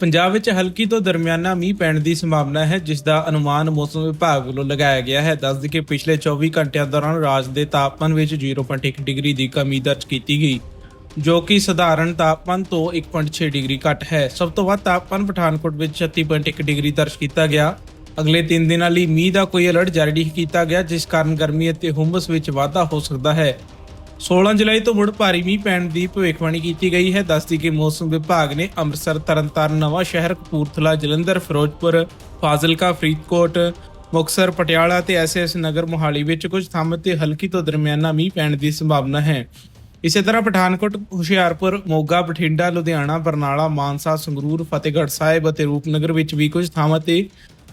ਪੰਜਾਬ ਵਿੱਚ ਹਲਕੀ ਤੋਂ ਦਰਮਿਆਨਾ ਮੀਂਹ ਪੈਣ ਦੀ ਸੰਭਾਵਨਾ ਹੈ, ਜਿਸ ਦਾ ਅਨੁਮਾਨ ਮੌਸਮ ਵਿਭਾਗ ਵੱਲੋਂ ਲਗਾਇਆ ਗਿਆ ਹੈ। ਦੱਸਦੇ ਕਿ ਪਿਛਲੇ 24 ਘੰਟਿਆਂ ਦੌਰਾਨ ਰਾਜ ਦੇ ਤਾਪਮਾਨ ਵਿੱਚ 0.1 ਡਿਗਰੀ ਦੀ ਕਮੀ ਦਰਜ ਕੀਤੀ ਗਈ, ਜੋ ਕਿ ਸਧਾਰਨ ਤਾਪਮਾਨ ਤੋਂ 1.6 ਡਿਗਰੀ ਘੱਟ ਹੈ। ਸਭ ਤੋਂ ਵੱਧ ਤਾਪਮਾਨ ਪਠਾਨਕੋਟ ਵਿੱਚ 36.1 ਡਿਗਰੀ ਦਰਜ ਕੀਤਾ ਗਿਆ। ਅਗਲੇ 3 ਦਿਨਾਂ ਲਈ ਮੀਂਹ ਦਾ ਕੋਈ ਅਲਰਟ ਜਾਰੀ ਨਹੀਂ ਕੀਤਾ ਗਿਆ, ਜਿਸ ਕਾਰਨ ਗਰਮੀ ਅਤੇ ਹੁੰਮਸ ਵਿੱਚ ਵਾਧਾ ਹੋ ਸਕਦਾ ਹੈ। 16 ਜੁਲਾਈ ਤੋਂ ਮੁੜ ਭਾਰੀ ਮੀਂਹ ਪੈਣ ਦੀ ਭਵਿੱਖਬਾਣੀ ਕੀਤੀ ਗਈ ਹੈ। ਦੱਸਦੀ ਕਿ ਮੌਸਮ ਵਿਭਾਗ ਨੇ ਅੰਮ੍ਰਿਤਸਰ, ਤਰਨਤਾਰਨ, ਨਵਾਂ ਸ਼ਹਿਰ, ਕਪੂਰਥਲਾ, ਜਲੰਧਰ, ਫਿਰੋਜ਼ਪੁਰ, ਫਾਜ਼ਿਲਕਾ, ਫਰੀਦਕੋਟ, ਮੁਕਤਸਰ, ਪਟਿਆਲਾ ਤੇ ਐਸਐਸ ਨਗਰ ਮੋਹਾਲੀ ਵਿੱਚ ਕੁਝ ਥਾਵਾਂ ਤੇ ਹਲਕੀ ਤੋਂ ਦਰਮਿਆਨਾ ਮੀਂਹ ਪੈਣ ਦੀ ਸੰਭਾਵਨਾ ਹੈ। ਇਸੇ ਤਰ੍ਹਾਂ ਪਠਾਨਕੋਟ, ਹੁਸ਼ਿਆਰਪੁਰ, ਮੋਗਾ, ਬਠਿੰਡਾ, ਲੁਧਿਆਣਾ, ਬਰਨਾਲਾ, ਮਾਨਸਾ, ਸੰਗਰੂਰ, ਫਤਿਹਗੜ੍ਹ ਸਾਹਿਬ ਅਤੇ ਰੂਪਨਗਰ ਵਿੱਚ ਵੀ ਕੁਝ ਥਾਵਾਂ ਤੇ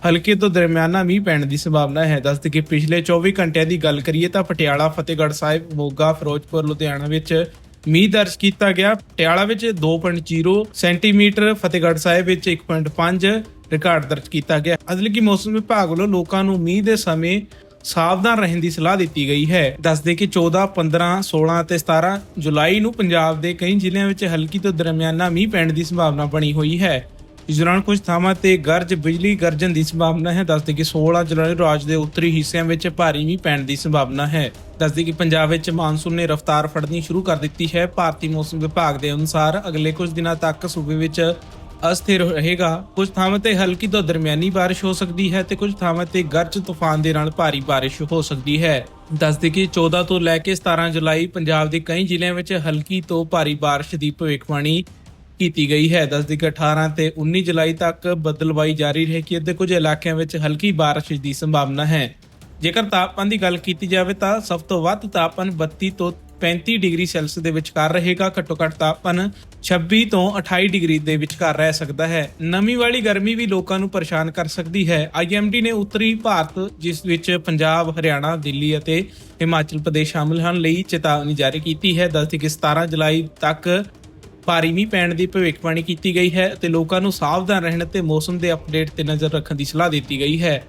ਹਲਕੇ ਤੋਂ ਦਰਮਿਆਨਾ ਮੀਂਹ ਪੈਣ ਦੀ ਸੰਭਾਵਨਾ ਹੈ। ਦੱਸਦੇ ਕਿ ਪਿਛਲੇ 24 ਘੰਟਿਆਂ ਦੀ ਗੱਲ ਕਰੀਏ ਤਾਂ ਪਟਿਆਲਾ, ਫਤਿਹਗੜ੍ਹ ਸਾਹਿਬ, ਮੋਗਾ, ਫਿਰੋਜ਼ਪੁਰ, ਲੁਧਿਆਣਾ ਵਿੱਚ ਮੀਂਹ ਦਰਜ ਕੀਤਾ ਗਿਆ। ਪਟਿਆਲਾ ਵਿੱਚ 2.0 ਸੈਂਟੀਮੀਟਰ, ਫਤਿਹਗੜ੍ਹ ਸਾਹਿਬ ਵਿੱਚ 1.5 ਰਿਕਾਰਡ ਦਰਜ ਕੀਤਾ ਗਿਆ। ਅਸਲੀ ਕਿ ਮੌਸਮ ਵਿਭਾਗ ਵੱਲੋਂ ਲੋਕਾਂ ਨੂੰ ਮੀਂਹ ਦੇ ਸਮੇਂ ਸਾਵਧਾਨ ਰਹਿਣ ਦੀ ਸਲਾਹ ਦਿੱਤੀ ਗਈ ਹੈ। ਦੱਸਦੇ ਕਿ 14 15 16 ਅਤੇ 17 ਜੁਲਾਈ ਨੂੰ ਪੰਜਾਬ ਦੇ ਕਈ ਜ਼ਿਲ੍ਹਿਆਂ ਵਿੱਚ ਹਲਕੀ ਤੋਂ ਦਰਮਿਆਨਾ ਮੀਂਹ ਪੈਣ ਦੀ ਸੰਭਾਵਨਾ ਬਣੀ ਹੋਈ ਹੈ। ਇਸ ਦੌਰਾਨ ਕੁਝ ਥਾਵਾਂ ਤੇ ਗਰਜ, ਬਿਜਲੀ ਗਰਜਣ ਦੀ ਸੰਭਾਵਨਾ ਹੈ। ਦੱਸਦੇ ਕਿ 16 ਜੁਲਾਈ ਨੂੰ ਰਾਜ ਦੇ ਉੱਤਰੀ ਹਿੱਸਿਆਂ ਵਿੱਚ ਭਾਰੀ ਮੀਂਹ ਪੈਣ ਦੀ ਸੰਭਾਵਨਾ ਹੈ। ਦੱਸਦੇ ਕਿ ਪੰਜਾਬ ਵਿੱਚ ਮਾਨਸੂਨ ਨੇ ਰਫ਼ਤਾਰ ਫੜਨੀ ਸ਼ੁਰੂ ਕਰ ਦਿੱਤੀ ਹੈ। ਭਾਰਤੀ ਮੌਸਮ ਵਿਭਾਗ ਦੇ ਅਨੁਸਾਰ ਅਗਲੇ ਕੁਝ ਦਿਨਾਂ ਤੱਕ ਸੂਬੇ ਵਿੱਚ ਅਸਥਿਰ ਰਹੇਗਾ। ਕੁਝ ਥਾਵਾਂ ਤੇ ਹਲਕੀ ਤੋਂ ਦਰਮਿਆਨੀ ਬਾਰਿਸ਼ ਹੋ ਸਕਦੀ ਹੈ ਤੇ ਕੁਝ ਥਾਵਾਂ ਤੇ ਗਰਜ ਤੂਫਾਨ ਦੇ ਨਾਲ ਭਾਰੀ ਬਾਰਿਸ਼ ਹੋ ਸਕਦੀ ਹੈ। ਦੱਸਦੇ ਕਿ 14 ਤੋਂ ਲੈ ਕੇ 17 ਜੁਲਾਈ ਪੰਜਾਬ ਦੇ ਕਈ ਜ਼ਿਲ੍ਹਿਆਂ ਵਿੱਚ ਹਲਕੀ ਤੋਂ ਭਾਰੀ ਬਾਰਿਸ਼ ਦੀ ਭਵਿੱਖਬਾਣੀ ਕੀਤੀ ਗਈ ਹੈ। ਦੱਸਦੇ ਕਿ 18 ਤੇ 19 ਜੁਲਾਈ ਤੱਕ ਬਦਲਵਾਈ ਜਾਰੀ ਰਹੇਗੀ ਅਤੇ ਕੁਝ ਇਲਾਕਿਆਂ ਵਿੱਚ ਹਲਕੀ ਬਾਰਿਸ਼ ਦੀ ਸੰਭਾਵਨਾ ਹੈ। ਜੇਕਰ ਤਾਪਮਾਨ ਦੀ ਗੱਲ ਕੀਤੀ ਜਾਵੇ ਤਾਂ ਸਭ ਤੋਂ ਵੱਧ ਤਾਪਮਾਨ 32 ਤੋਂ 35 ਡਿਗਰੀ ਸੈਲਸੀਅਸ ਦੇ ਵਿਚਕਾਰ ਰਹੇਗਾ। ਘੱਟੋ ਘੱਟ ਤਾਪਮਾਨ 26 ਤੋਂ 28 ਡਿਗਰੀ ਦੇ ਵਿਚਕਾਰ ਰਹਿ ਸਕਦਾ ਹੈ। ਨਮੀ ਵਾਲੀ ਗਰਮੀ ਵੀ ਲੋਕਾਂ ਨੂੰ ਪਰੇਸ਼ਾਨ ਕਰ ਸਕਦੀ ਹੈ। ਆਈਐਮਡੀ ਨੇ ਉੱਤਰੀ ਭਾਰਤ, ਜਿਸ ਵਿੱਚ ਪੰਜਾਬ, ਹਰਿਆਣਾ, ਦਿੱਲੀ ਅਤੇ ਹਿਮਾਚਲ ਪ੍ਰਦੇਸ਼ ਸ਼ਾਮਲ ਹਨ, ਲਈ ਚੇਤਾਵਨੀ ਜਾਰੀ ਕੀਤੀ ਹੈ। ਦੱਸਦੀ ਕਿ 17 ਜੁਲਾਈ ਤੱਕ ਭਾਰੀ ਮੀਂਹ ਪੈਣ ਦੀ ਭਵਿੱਖਬਾਣੀ ਕੀਤੀ ਗਈ ਹੈ ਅਤੇ ਲੋਕਾਂ ਨੂੰ ਸਾਵਧਾਨ ਰਹਿਣ ਅਤੇ ਮੌਸਮ ਦੇ ਅਪਡੇਟ ਤੇ ਨਜ਼ਰ ਰੱਖਣ ਦੀ ਸਲਾਹ ਦਿੱਤੀ ਗਈ ਹੈ।